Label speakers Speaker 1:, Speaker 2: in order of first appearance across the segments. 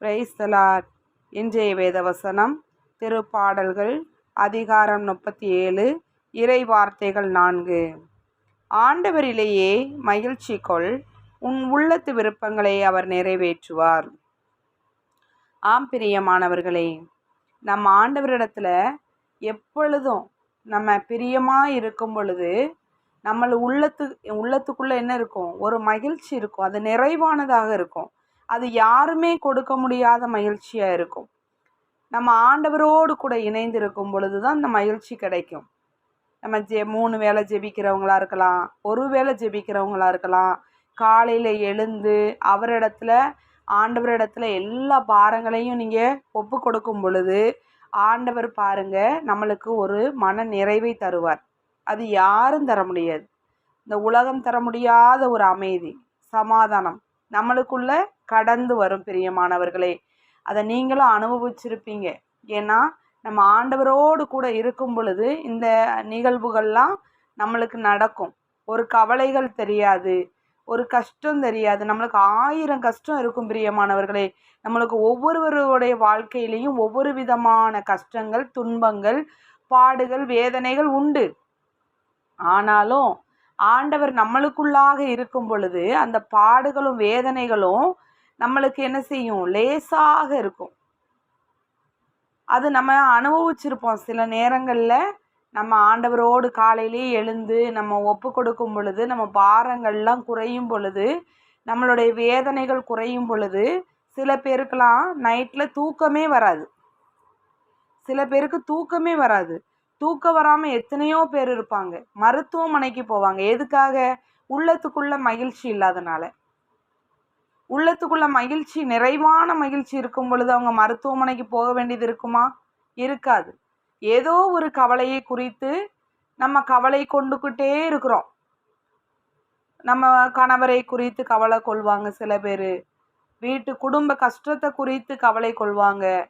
Speaker 1: பிரைஸ்தலார் இன்றைய வேதவசனம் திருப்பாடல்கள் அதிகாரம் முப்பத்தி ஏழு இறை வார்த்தைகள் நான்கு. ஆண்டவரிலேயே மகிழ்ச்சி கொள் உன் உள்ளத்து விருப்பங்களை அவர் நிறைவேற்றுவார். ஆம் பிரியமானவர்களே நம்ம ஆண்டவரிடத்தில் எப்பொழுதும் நம்ம பிரியமாக இருக்கும் பொழுது நம்மள உள்ளத்து உள்ளத்துக்குள்ளே என்ன இருக்கும்? ஒரு மகிழ்ச்சி இருக்கும். அது நிறைவானதாக இருக்கும். அது யாருமே கொடுக்க முடியாத மகிழ்ச்சியாக இருக்கும். நம்ம ஆண்டவரோடு கூட இணைந்து இருக்கும் பொழுது தான் அந்த மகிழ்ச்சி கிடைக்கும். நம்ம ஜெ மூணு வேளை ஜெபிக்கிறவங்களா இருக்கலாம் ஒரு வேளை ஜெபிக்கிறவங்களா இருக்கலாம். காலையில் எழுந்து அவரிடத்துல ஆண்டவரிடத்துல எல்லா பாரங்களையும் நீங்கள் ஒப்பு கொடுக்கும் பொழுது ஆண்டவர் பாருங்க நம்மளுக்கு ஒரு மன நிறைவை தருவார். அது யாரும் தர முடியாது. இந்த உலகம் தர முடியாத ஒரு அமைதி சமாதானம். நம்மளுக்குள்ள கடந்து வரும் பிரியமானவர்களே. அதை நீங்களும் அனுபவிச்சிருப்பீங்க. ஏன்னா நம்ம ஆண்டவரோடு கூட இருக்கும் பொழுது இந்த நிகழ்வுகள்லாம் நம்மளுக்கு நடக்கும். ஒரு கவலைகள் தெரியாது. ஒரு கஷ்டம் தெரியாது. நம்மளுக்கு ஆயிரம் கஷ்டம் இருக்கும் பிரியமானவர்களே. நம்மளுக்கு ஒவ்வொருவருடைய வாழ்க்கையிலையும் ஒவ்வொரு விதமான கஷ்டங்கள் துன்பங்கள் பாடுகள் வேதனைகள் உண்டு. ஆனாலும் ஆண்டவர் நம்மளுக்குள்ளாக இருக்கும் பொழுது அந்த பாடுகளும் வேதனைகளும் நம்மளுக்கு என்ன செய்யும்? லேசாக இருக்கும். அது நம்ம அனுபவிச்சிருப்போம். சில நேரங்களில் நம்ம ஆண்டவரோடு காலையிலேயே எழுந்து நம்ம ஒப்பு கொடுக்கும் பொழுது நம்ம பாரங்கள்லாம் குறையும் பொழுது நம்மளுடைய வேதனைகள் குறையும் பொழுது சில பேருக்கெல்லாம் நைட்டில் தூக்கமே வராது. சில பேருக்கு தூக்கமே வராது. தூக்கம் வராமல் எத்தனையோ பேர் இருப்பாங்க. மருத்துவமனைக்கு போவாங்க. எதுக்காக? உள்ளத்துக்குள்ள மகிழ்ச்சி இல்லாதனால. உள்ளத்துக்குள்ள மகிழ்ச்சி நிறைவான மகிழ்ச்சி இருக்கும் பொழுது அவங்க மருத்துவமனைக்கு போக வேண்டியது இருக்குமா? இருக்காது. ஏதோ ஒரு கவலையை குறித்து நம்ம கவலை கொண்டுக்கிட்டே இருக்கிறோம். நம்ம கணவரை குறித்து கவலை கொள்வாங்க சில பேர். வீட்டு குடும்ப கஷ்டத்தை குறித்து கவலை கொள்வாங்க.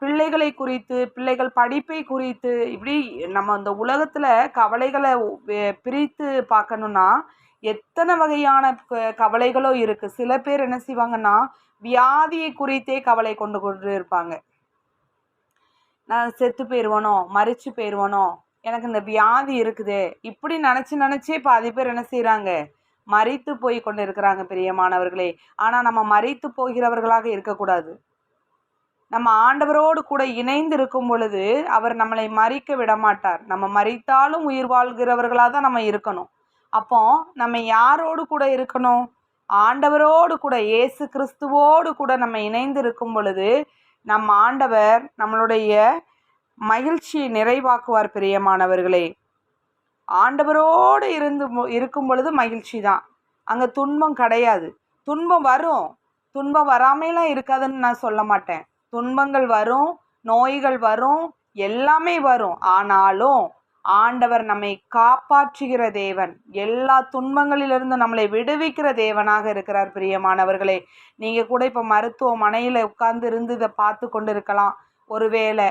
Speaker 1: பிள்ளைகளை குறித்து பிள்ளைகள் படிப்பை குறித்து இப்படி நம்ம இந்த உலகத்தில் கவலைகளை பிரித்து பார்க்கணுன்னா எத்தனை வகையான கவலைகளோ இருக்குது சில பேர் என்ன செய்வாங்கன்னா வியாதியை குறித்தே கவலை கொண்டு கொண்டு இருப்பாங்க. நான் செத்து போயிடுவனோ மறிச்சு போயிடுவனோ எனக்கு இந்த வியாதி இருக்குதே இப்படி நினச்சி நினச்சே பாதி பேர் என்ன செய்கிறாங்க மறித்து போய் கொண்டு இருக்கிறாங்க பிரியமானவர்களே. ஆனால் நம்ம மறித்து போகிறவர்களாக இருக்கக்கூடாது. நம்ம ஆண்டவரோடு கூட இணைந்து இருக்கும் பொழுது அவர் நம்மளை மறிக்க விட மாட்டார் நம்ம மறித்தாலும் உயிர் வாழ்கிறவர்களாக தான் நம்ம இருக்கணும். அப்போ நம்ம யாரோடு கூட இருக்கணும்? ஆண்டவரோடு கூட இயேசு கிறிஸ்துவோடு கூட நம்ம இணைந்து இருக்கும் பொழுது நம் ஆண்டவர் நம்மளுடைய மகிழ்ச்சியை நிறைவாக்குவார் பிரியமானவர்களே. ஆண்டவரோடு இருந்து இருக்கும் பொழுது மகிழ்ச்சி தான். அங்கே துன்பம் கிடையாது. துன்பம் வரும். துன்பம் வராமலாம் இருக்காதுன்னு நான் சொல்ல மாட்டேன். துன்பங்கள் வரும் நோய்கள் வரும் எல்லாமே வரும். ஆனாலும் ஆண்டவர் நம்மை காப்பாற்றுகிற தேவன் எல்லா துன்பங்களிலிருந்து நம்மளை விடுவிக்கிற தேவனாக இருக்கிறார் பிரியமானவர்களே. நீங்கள் கூட இப்போ மருத்துவமனையில் உட்கார்ந்து இருந்து இதை பார்த்து கொண்டு இருக்கலாம் ஒருவேளை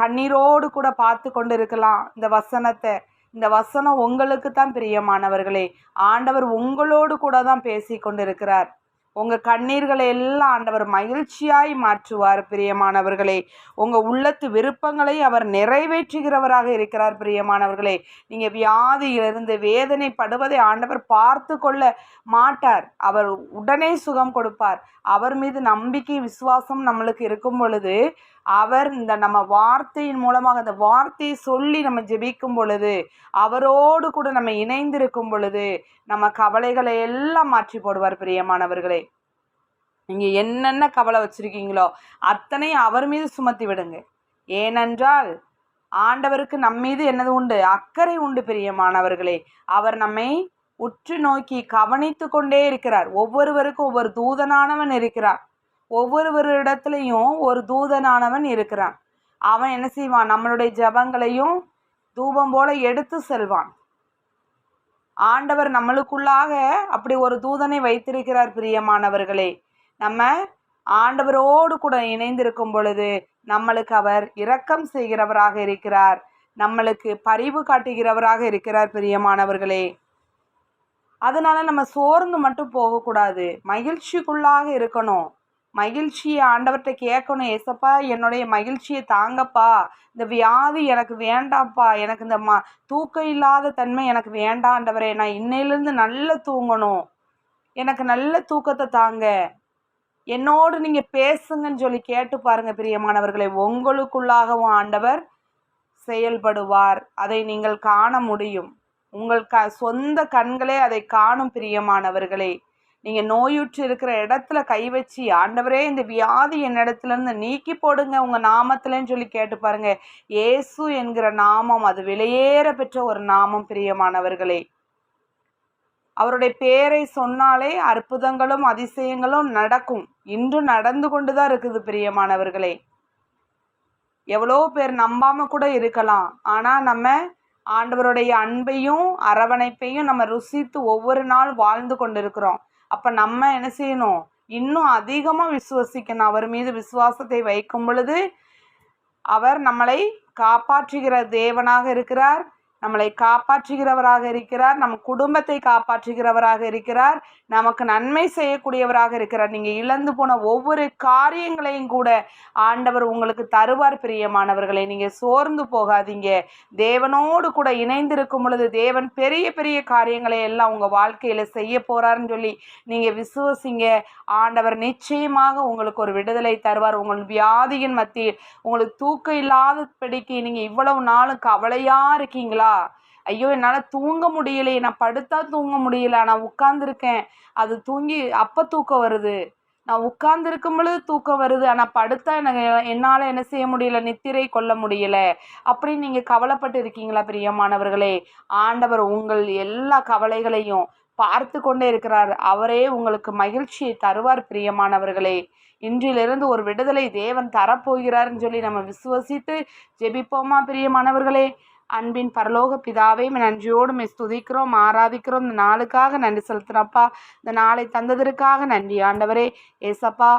Speaker 1: கண்ணீரோடு கூட பார்த்து கொண்டு இருக்கலாம் இந்த வசனத்தை. இந்த வசனம் உங்களுக்கு தான் பிரியமானவர்களே. ஆண்டவர் உங்களோடு கூட தான் பேசி கொண்டிருக்கிறார். உங்கள் கண்ணீர்களை எல்லாம் ஆண்டவர் மகிழ்ச்சியாய் மாற்றுவார் பிரியமானவர்களே. உங்கள் உள்ளத்து விருப்பங்களை அவர் நிறைவேற்றுகிறவராக இருக்கிறார் பிரியமானவர்களே. நீங்கள் வியாதியிலிருந்து வேதனைப்படுவதை ஆண்டவர் பார்த்து கொள்ள மாட்டார். அவர் உடனே சுகம் கொடுப்பார். அவர் மீது நம்பிக்கை விசுவாசம் நம்மளுக்கு இருக்கும் பொழுது அவர் இந்த நம்ம வார்த்தையின் மூலமாக அந்த வார்த்தையை சொல்லி நம்ம ஜெபிக்கும் பொழுது அவரோடு கூட நம்ம இணைந்திருக்கும் பொழுது நம்ம கவலைகளை எல்லாம் மாற்றி போடுவார் பிரியமானவர்களே. நீங்கள் என்னென்ன கவலை வச்சுருக்கீங்களோ அத்தனை அவர் மீது சுமத்தி விடுங்க. ஏனென்றால் ஆண்டவருக்கு நம் மீது என்னது உண்டு? அக்கறை உண்டு பிரியமானவர்களே. அவர் நம்மை உற்று நோக்கி கவனித்து கொண்டே இருக்கிறார். ஒவ்வொருவருக்கும் ஒவ்வொரு தூதனானவன் இருக்கிறார் ஒவ்வொருவரிடத்துலையும் ஒரு தூதனானவன் இருக்கிறான். அவன் என்ன செய்வான்? நம்மளுடைய ஜபங்களையும் தூபம் போல எடுத்து செல்வான். ஆண்டவர் நம்மளுக்குள்ளாக அப்படி ஒரு தூதனை வைத்திருக்கிறார் பிரியமானவர்களே. நம்ம ஆண்டவரோடு கூட இணைந்திருக்கும் பொழுது நம்மளுக்கு அவர் இரக்கம் செய்கிறவராக இருக்கிறார். நம்மளுக்கு பரிவு காட்டுகிறவராக இருக்கிறார் பிரியமானவர்களே. அதனால நம்ம சோர்ந்து மட்டும் போகக்கூடாது. மகிழ்ச்சிக்குள்ளாக இருக்கணும். மகிழ்ச்சியை ஆண்டவர்கிட்ட கேட்கணும். ஏசப்பா என்னுடைய மகிழ்ச்சியை தாங்கப்பா. இந்த வியாதி எனக்கு வேண்டாம்ப்பா. எனக்கு இந்த ம தூக்கம் இல்லாத தன்மை எனக்கு வேண்டாண்டவரே நான் இன்னையிலேருந்து நல்லா தூங்கணும். எனக்கு நல்ல தூக்கத்தை தாங்க. என்னோடு நீங்கள் பேசுங்கன்னு சொல்லி கேட்டு பாருங்கள் பிரியமானவர்களை. உங்களுக்குள்ளாகவும் ஆண்டவர் செயல்படுவார். அதை நீங்கள் காண முடியும். உங்கள் க சொந்த கண்களே அதை காணும் பிரியமானவர்களே. நீங்கள் நோயுற்று இருக்கிற இடத்துல கை வச்சு ஆண்டவரே இந்த வியாதி என்னிடத்துலேருந்து நீக்கி போடுங்க உங்கள் நாமத்துலன்னு சொல்லி கேட்டு பாருங்கள் ஏசு என்கிற நாமம் அது வெளியேற பெற்ற ஒரு நாமம் பிரியமானவர்களே. அவருடைய பேரை சொன்னாலே அற்புதங்களும் அதிசயங்களும் நடக்கும். இன்று நடந்து கொண்டு தான் இருக்குது பிரியமானவர்களே. எவ்வளோ பேர் நம்பாம கூட இருக்கலாம். ஆனால் நம்ம ஆண்டவருடைய அன்பையும் அரவணைப்பையும் நம்ம ருசித்து ஒவ்வொரு நாள் வாழ்ந்து கொண்டு இருக்கிறோம் அப்போ நம்ம என்ன செய்யணும்? இன்னும் அதிகமாக விசுவசிக்கணும். அவர் மீது விசுவாசத்தை வைக்கும் பொழுது அவர் நம்மளை காப்பாற்றுகிற தேவனாக இருக்கிறார். நம்மளை காப்பாற்றுகிறவராக இருக்கிறார் நம் குடும்பத்தை காப்பாற்றுகிறவராக இருக்கிறார் நமக்கு நன்மை செய்யக்கூடியவராக இருக்கிறார். நீங்கள் இழந்து போன ஒவ்வொரு காரியங்களையும் கூட ஆண்டவர் உங்களுக்கு தருவார் பிரியமானவர்களை. நீங்கள் சோர்ந்து போகாதீங்க. தேவனோடு கூட இணைந்திருக்கும் பொழுது தேவன் பெரிய பெரிய காரியங்களை எல்லாம் உங்கள் வாழ்க்கையில் செய்ய போகிறாருன்னு சொல்லி நீங்கள் விசுவசிங்க. ஆண்டவர் நிச்சயமாக உங்களுக்கு ஒரு விடுதலை தருவார். உங்கள் வியாதியின் மத்தியில் உங்களுக்கு தூக்கம் இல்லாத பிடிக்கு நீங்கள் இவ்வளவு நாளும் கவலையாக இருக்கீங்களா? ஐயோ என்னால் தூங்க முடியலையே நான் படுத்தா தூங்க முடியல. நான் உட்காந்துருக்கேன் அது தூங்கி அப்போ தூக்கம் வருது. நான் உட்கார்ந்துருக்கும் பொழுது தூக்கம் வருது. ஆனால் படுத்தா எனக்கு என்னால் என்ன செய்ய முடியல? நித்திரை கொள்ள முடியல. அப்படின்னு நீங்கள் கவலைப்பட்டு இருக்கீங்களா பிரியமானவர்களே ஆண்டவர் உங்கள் எல்லா கவலைகளையும் பார்த்து கொண்டே இருக்கிறார். அவரே உங்களுக்கு மகிழ்ச்சியை தருவார் பிரியமானவர்களே இன்றிலிருந்து ஒரு விடுதலை தேவன் தரப்போகிறார்னு சொல்லி நம்ம விசுவசித்து ஜெபிப்போமா பிரியமானவர்களே அன்பின் பரலோக பிதாவே நன்றியோடு மே துதிக்கிறோம் ஆராதிக்கிறோம். இந்த நாளுக்காக நன்றி செலுத்துகிறப்பா இந்த நாளை தந்ததற்காக நன்றி ஆண்டவரே. ஏசப்பா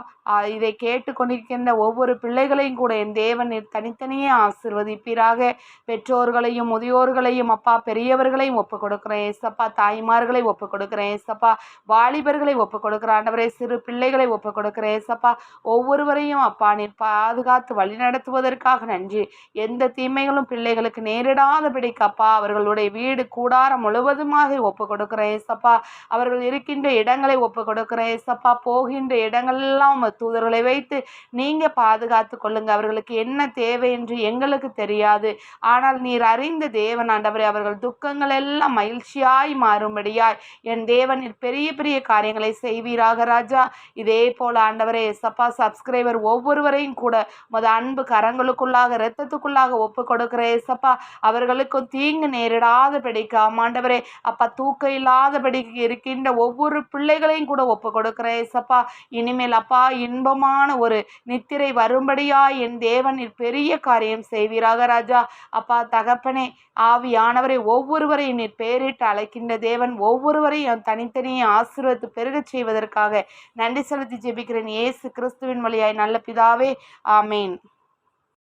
Speaker 1: இதை கேட்டு கொண்டிருக்கின்ற ஒவ்வொரு பிள்ளைகளையும் கூட என் தேவன் தனித்தனியே ஆசிர்வதிப்பீராக. பெற்றோர்களையும் முதியோர்களையும் அப்பா பெரியவர்களையும் ஒப்பு கொடுக்குறேன். ஏசப்பா தாய்மார்களை ஒப்பு கொடுக்குறேன். ஏசப்பா வாலிபர்களை ஒப்பு கொடுக்குறேன். ஆண்டவரே சிறு பிள்ளைகளை ஒப்பு கொடுக்குறேன். ஏசப்பா ஒவ்வொருவரையும் அப்பா நீர் பாதுகாத்து வழிநடத்துவதற்காக நன்றி. எந்த தீமைகளும் பிள்ளைகளுக்கு நேரிட விடாதபடிக்கப்பா அவர்களுடைய வீடு கூடாரம் முழுவதுமாக ஒப்பு கொடுக்குறேன் ஏசப்பா அவர்கள் இருக்கின்ற இடங்களை ஒப்பு கொடுக்குறேன் ஏசப்பா போகின்ற இடங்கள்லாம் தூதர்களை வைத்து நீங்கள் பாதுகாத்து கொள்ளுங்க. அவர்களுக்கு என்ன தேவை என்று எங்களுக்கு தெரியாது. ஆனால் நீர் அறிந்த தேவன் ஆண்டவரே அவர்கள் துக்கங்கள் எல்லாம் மகிழ்ச்சியாய் மாறும்படியாய் என் தேவன் பெரிய பெரிய காரியங்களை செய்வீராக ராஜா. இதே போல ஆண்டவரே எசப்பா சப்ஸ்கிரைபர் ஒவ்வொருவரையும் கூட முத அன்பு கரங்களுக்குள்ளாக இரத்தத்துக்குள்ளாக ஒப்பு கொடுக்குற அவர் அவர்களுக்கும் தீங்கு நேரிடாதபடிக்கு. ஆமாண்டவரே அப்பா தூக்கம் இல்லாதபடிக்கு இருக்கின்ற ஒவ்வொரு பிள்ளைகளையும் கூட ஒப்பு கொடுக்குறேன் ஏசப்பா. இனிமேல் அப்பா இன்பமான ஒரு நித்திரை வரும்படியா என் தேவன் பெரிய காரியம் செய்வீராக ராஜா. அப்பா தகப்பனே ஆவியானவரை ஒவ்வொருவரையும் நீர் பேரிட்டு அழைக்கின்ற தேவன் ஒவ்வொருவரையும் தனித்தனியே ஆசீர்வத்து பெருகச் செய்வதற்காக நன்றி செலுத்தி ஜெபிக்கிறேன். ஏசு கிறிஸ்துவின் வழியாய் நல்ல பிதாவே ஆமேன்.